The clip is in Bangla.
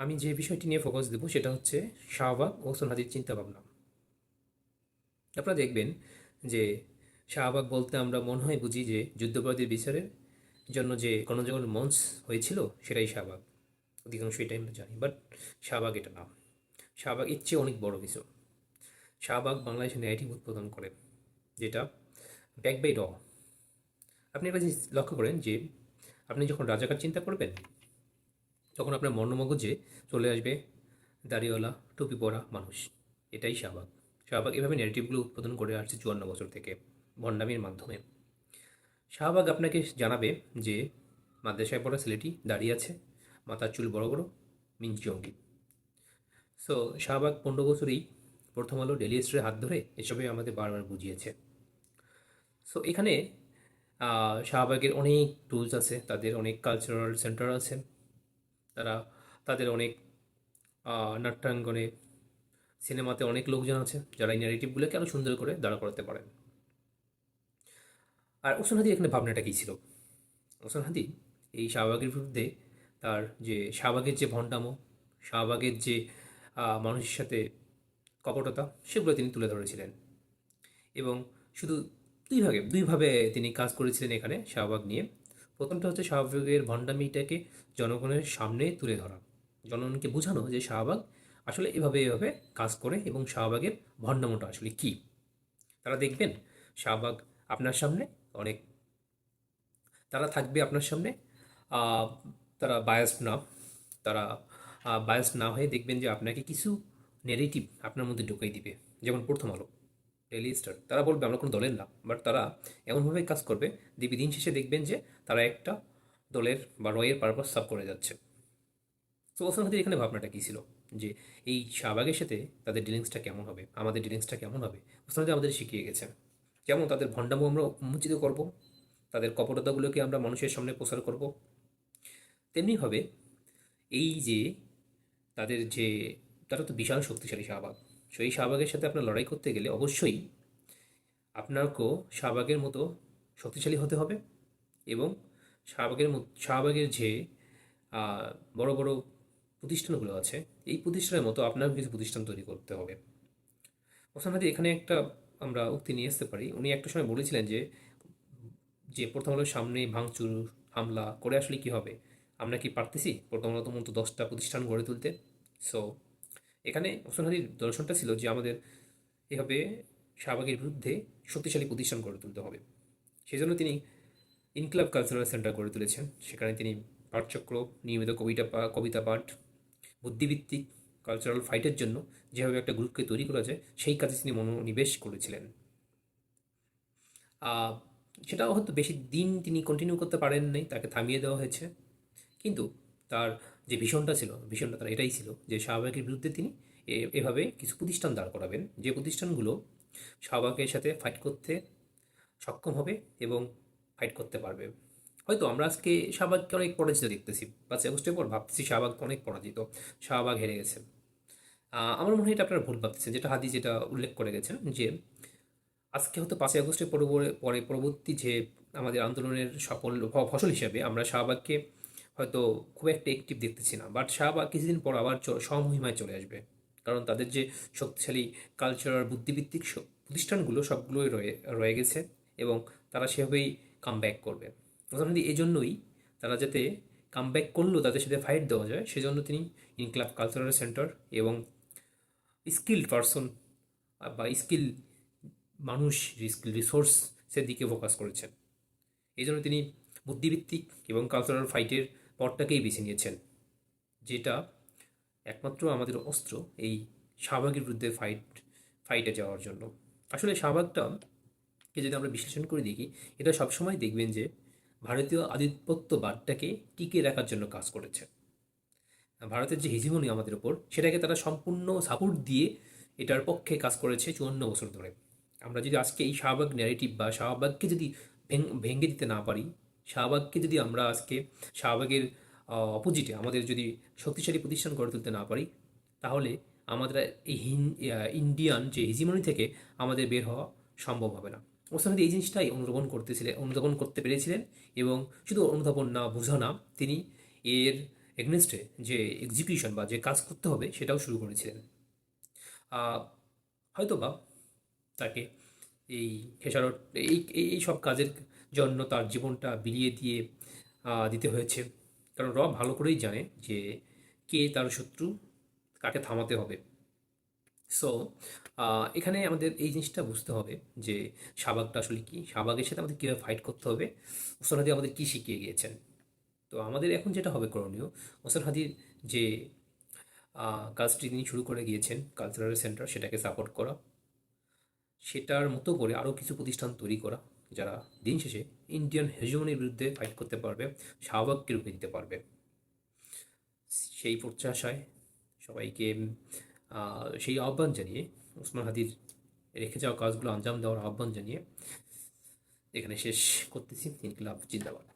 আমি যে বিষয়টি নিয়ে ফোকাস দেবো সেটা হচ্ছে শাহবাগ ও সোনহাদির চিন্তাভাবনা। আপনারা দেখবেন যে শাহবাগ বলতে আমরা মনে হয় বুঝি যে যুদ্ধাপরাধীর বিচারের জন্য যে গণজাগরণ মঞ্চ হয়েছিল সেটাই শাহবাগ। অধিকাংশ এটাই আমরা জানি বাট শাহবাগ এটা না। শাহবাগ এর চেয়ে অনেক বড় কিছু। শাহবাগ বাংলাদেশে ন্যারেটিভ উৎপাদন করে, যেটা ব্যাক বাই র আপনি একটা জিনিস লক্ষ্য করেন যে আপনি যখন রাজাকার চিন্তা করবেন তখন আপনার মর্মমগজে চলে আসবে দাড়িওয়ালা, টুপি পরা মানুষ। এটাই শাহবাগ। শাহবাগ এভাবে নেগেটিভগুলো উৎপাদন করে আসছে চুয়ান্ন বছর থেকে ভণ্ডামির মাধ্যমে। শাহবাগ আপনাকে জানাবে যে মাদ্রাসায় পড়া ছেলেটি দাঁড়িয়ে আছে, মাথার চুল বড় বড়, মিঞ্চি অঙ্গি সো শাহবাগ পনেরো বছরেই প্রথম আলো ডেলি স্টোরে হাত ধরে এসবে আমাদের বারবার বুঝিয়েছে। সো এখানে শাহবাগের অনেক টুলস আছে, তাদের অনেক কালচারাল সেন্টার আছে। তারা তাদের অনেক নাট্যাঙ্গনে সিনেমাতে অনেক লোকজন আছে যারা এই ন্যারেটিভগুলোকে আরও সুন্দর করে দাঁড়া করাতে পারেন। আর ওসমান হাদি এখানে ভাবনাটা কী ছিল? ওসমান হাদি এই শাহবাগের বিরুদ্ধে তার যে শাহবাগের যে ভণ্ডামো, শাহবাগের যে মানুষের সাথে কপটতা, সেগুলো তিনি তুলে ধরেছিলেন। এবং শুধু দুই ভাগে দুইভাবে তিনি কাজ করেছিলেন এখানে শাহবাগ নিয়ে। প্রথমটা হচ্ছে শাহবাগের ভণ্ডামিটাকে জনগণের সামনে তুলে ধরা। জনগণকে বোঝানো যে শাহবাগ আসলে এভাবে এভাবে কাজ করে এবং শাহবাগের ভণ্ডামোটা আসলে কী? তারা দেখবেন, শাহবাগ আপনার সামনে অনেক তারা থাকবে আপনার সামনে। তারা বায়াসড না। তারা বায়াসড না হয়ে দেখবেন যে আপনাকে কিছু নেগেটিভ আপনার মধ্যে ঢুকাই দিবে। যেমন প্রথম আলো। ডেলি স্টার তারা বলবে, আমরা কোনো দলের না। বাট তারা এমনভাবে কাজ করবে, দিবি দিন শেষে দেখবেন যে তারা একটা দলের বা রয়ের পারপাস সাব করে যাচ্ছে। তো ওসমান হাদির এখানে ভাবনাটা কী ছিল? যে এই শাহবাগের সাথে তাদের ডিলিংসটা কেমন হবে? আমাদের ডিলিংসটা কেমন হবে? ওসমান হাদি আমাদের শিখিয়ে গেছে। যেমন তাদের ভণ্ডামো আমরা উন্মোচিত করব, তাদের কপটতাগুলোকে আমরা মানুষের সামনে প্রচার করব। তেমনিভাবে এই যে তাদের যে, তারা তো বিশাল শক্তিশালী শাহবাগ। সো এই শাহবাগের সাথে আপনার লড়াই করতে গেলে অবশ্যই আপনাকেও শাহবাগের মতো শক্তিশালী হতে হবে এবং শাহবাগের মতো শাহবাগের যে বড় বড় প্রতিষ্ঠানগুলো আছে, এই প্রতিষ্ঠানের মতো আপনার কিছু প্রতিষ্ঠান তৈরি করতে হবে। হাদি, এখানে একটা আমরা উক্তি নিয়ে আসতে পারি। উনি একটা সময় বলেছিলেন যে যে প্রথম আলোর সামনে ভাঙচুর, হামলা করে আসলে কি হবে? আমরা কি পারতেছি? প্রথম আলো মতো দশটা প্রতিষ্ঠান গড়ে তুলতে। সো এখানে ওসমান হাদির দর্শনটা ছিল যে আমাদের এভাবে শাহবাগের বিরুদ্ধে শক্তিশালী প্রতিষ্ঠান গড়ে তুলতে হবে। সেই জন্য তিনি ইনক্লাব কালচারাল সেন্টার গড়ে তুলেছেন। সেখানে তিনি পাঠচক্র, নিয়মিত কবিতা কবিতা পাঠ বুদ্ধিভিত্তিক কালচারাল ফাইটের জন্য যেভাবে একটা গ্রুপকে তৈরি করা যায়, সেই কাজে তিনি মনোনিবেশ করেছিলেন। সেটাও হয়তো বেশি দিন তিনি কন্টিনিউ করতে পারেন নাই তাকে থামিয়ে দেওয়া হয়েছে। কিন্তু তার যে ভীষণটা ছিল, ভীষণটা তার এটাই ছিল যে শাহবাগের বিরুদ্ধে তিনি এভাবে কিছু প্রতিষ্ঠান দাঁড় করাবেন। যে প্রতিষ্ঠানগুলো শাহবাগের সাথে ফাইট করতে সক্ষম হবে এবং ফাইট করতে পারবে। হয়তো আমরা আজকে শাহবাগকে অনেক পরাজিত দেখতেছি। পাঁচ আগস্টের পর ভাবতেছি শাহবাগ অনেক পরাজিত। শাহবাগ হেরে গেছে। আমার মনে হয় এটা আপনারা ভুল ভাবতেছেন। যেটা হাদি যেটা উল্লেখ করে গেছেন যে আজকে হয়তো পাঁচই আগস্টের পরবর- পরে পরবর্তী যে আমাদের আন্দোলনের সফল ফসল হিসাবে আমরা শাহবাগকে হয়তো খুব একটা অ্যাক্টিভ দেখতেছি না। বাট শাহবাগ কিছুদিন পর আবার স্বমহিমায় চলে আসবে। কারণ তাদের যে শক্তিশালী কালচারাল বুদ্ধিভিত্তিক প্রতিষ্ঠানগুলো সবগুলোই রয়ে রয়ে গেছে এবং তারা সেভাবেই কাম ব্যাক করবে। মোটামুটি এই জন্যই তারা যাতে কাম ব্যাক করলেও তাদের সাথে ফাইট দেওয়া যায়, সেজন্য তিনি ইনক্লাব কালচারাল সেন্টার এবং স্কিল্ড পারসন বা স্কিল মানুষ স্কিল রিসোর্সের দিকে ফোকাস করেছেন। এই জন্য তিনি বুদ্ধিভিত্তিক এবং কালচারাল ফাইটের পথটাকেই বেছে নিয়েছেন, যেটা একমাত্র আমাদের অস্ত্র এই শাহবাগের বিরুদ্ধে ফাইট ফাইটে যাওয়ার জন্য। আসলে শাহবাগটাকে যদি আমরা বিশ্লেষণ করে দেখি, এটা সবসময় দেখবেন যে ভারতীয় আধিপত্য আধিপত্যবাদটাকে টিকিয়ে রাখার জন্য কাজ করেছে। ভারতের যে হিজিমনি আমাদের ওপর সেটাকে তারা সম্পূর্ণ সাপোর্ট দিয়ে এটার পক্ষে কাজ করেছে চুয়ান্ন বছর ধরে। আমরা যদি আজকে এই শাহবাগ ন্যারেটিভ বা শাহবাগকে যদি ভেঙে দিতে না পারি শাহবাগকে যদি আমরা আজকে শাহবাগের অপোজিটে আমাদের যদি শক্তিশালী প্রতিষ্ঠান গড়ে তুলতে না পারি তাহলে আমাদের এই ইন্ডিয়ান যে হিজিমনি থেকে আমাদের বের হওয়া সম্ভব হবে না। ওসমান এই জিনিসটাই অনুধাবন করতেছিলেন অনুধাবন করতে পেরেছিলেন এবং শুধু অনুধাবন না বোঝা না তিনি এর এগনেস্টে যে এক্সিকিউশন বা যে কাজ করতে হবে সেটাও শুরু করেছিলেন। আহ, হয়তোবা তাকে এই খেসারত এই এই- এই সব কাজের জন্য তার জীবনটা বিলিয়ে দিয়ে দিতে হয়েছে। কারণ র ভালো করেই জানে যে কে তার শত্রু, কাকে থামাতে হবে। সো এখানে আমাদের এই জিনিসটা বুঝতে হবে যে শাবাগটা আসলে কী? শাবাগের সাথে আমাদের কীভাবে ফাইট করতে হবে? ওসমান হাদি আমাদের কী শিখিয়ে গিয়েছেন? তো আমাদের এখন যেটা হবে করণীয় ওসমান হাদির যে কাজটি তিনি শুরু করে গিয়েছেন কালচারাল সেন্টার সেটাকে সাপোর্ট করা। সেটার মতো করে আরও কিছু প্রতিষ্ঠান তৈরি করা। যারা দিন শেষে ইন্ডিয়ান হেজমনির বিরুদ্ধে ফাইট করতে পারবে, শাহবাগকে রুখে দিতে পারবে। সেই প্রত্যাশায় সবাইকে সেই আহ্বান জানিয়ে, ওসমান হাদির রেখে যাওয়া কাজগুলো আঞ্জাম দেওয়ার আহ্বান জানিয়ে এখানে শেষ করতেছি। ইনকিলাব জিন্দাবাদ।